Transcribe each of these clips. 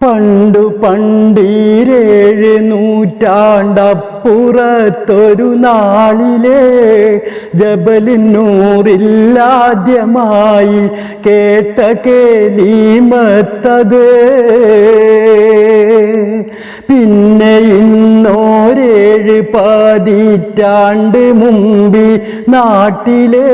പണ്ടു പണ്ടീരേഴ് നൂറ്റാണ്ടപ്പുറത്തൊരു നാളിലെ ജബലിനൂറില്ലാദ്യമായി കേട്ട കേലീമത്തത്. പതിറ്റാണ്ട് മുമ്പി നാട്ടിലെ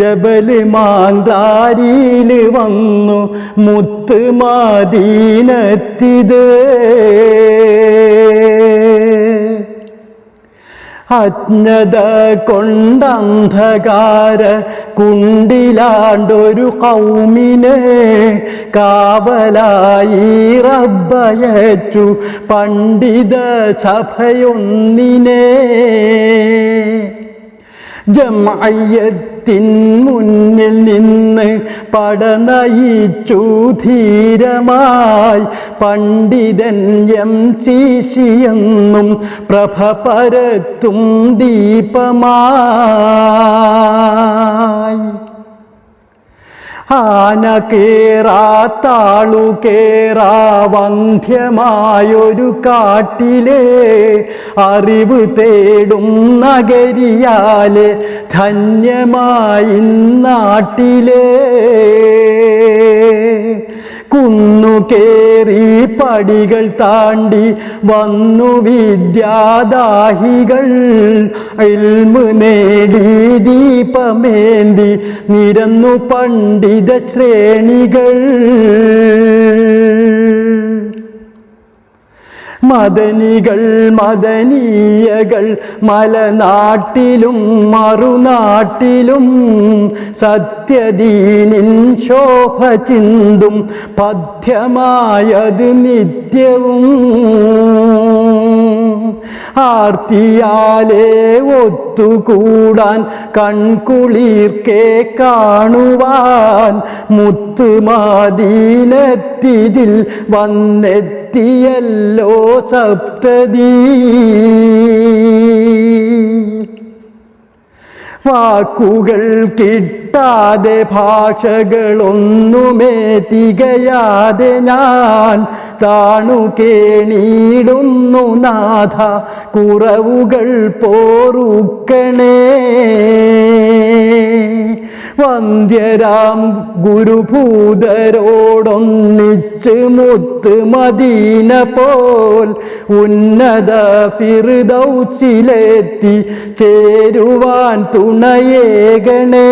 ജബൽ മാങ്കാരിയിൽ വന്നു മുത്ത് മദീനത്തിത്. അജ്ഞത കൊണ്ടന്ധകാര കുണ്ടിലാണ്ടൊരു കൗമിനെ കാവലായി റബ്ബയച്ചു പണ്ഡിത സഭയൊന്നിനെ. ജമയത്തിൻ മുന്നിൽ നിന്ന് പടനയിച്ചു ധീരമായി പണ്ഡിതൻ എം ശീശിയെന്നും പ്രഭ പരത്തും ദീപമായി ആന കേറാത്താളു കേറാ വന്ധ്യമായൊരു കാട്ടിലെ അറിവ് തേടും നഗരിയാലെ ധന്യമായി നാട്ടിലെ. കുന്നു കേറി പടികൾ താണ്ടി വന്നു വിദ്യാദാഹികൾ. ഇൽമ് നേടി ദീപമേന്തി നിരന്നു പണ്ഡിത ശ്രേണികൾ മദനികൾ മദനീയകൾ മലനാട്ടിലും മറുനാട്ടിലും സത്യദീനിൻ ശോഭ ചിന്തും പഥ്യമായത് നിത്യവും. ആർത്തിയാലേ ഒത്തുകൂടാൻ കൺകുളിർക്കെ കാണുവാൻ മുത്തുമാദീനത്തിതിൽ വന്നെത്തിയല്ലോ സപ്തദീ. വാക്കുകൾ കിട്ടാതെ ഭാഷകളൊന്നുമേ തികയാതെ ഞാൻ താണു കേണിയിടുന്നു നാഥ കുറവുകൾ പോറുക്കണേ. വന്ധ്യരാം ഗുരുഭൂതരോടൊന്നിച്ച് മുത്ത് മദീന പോൽ ഉന്നത ഫിറുദൗസിലെത്തി ചേരുവാൻ തുണയേകണേ.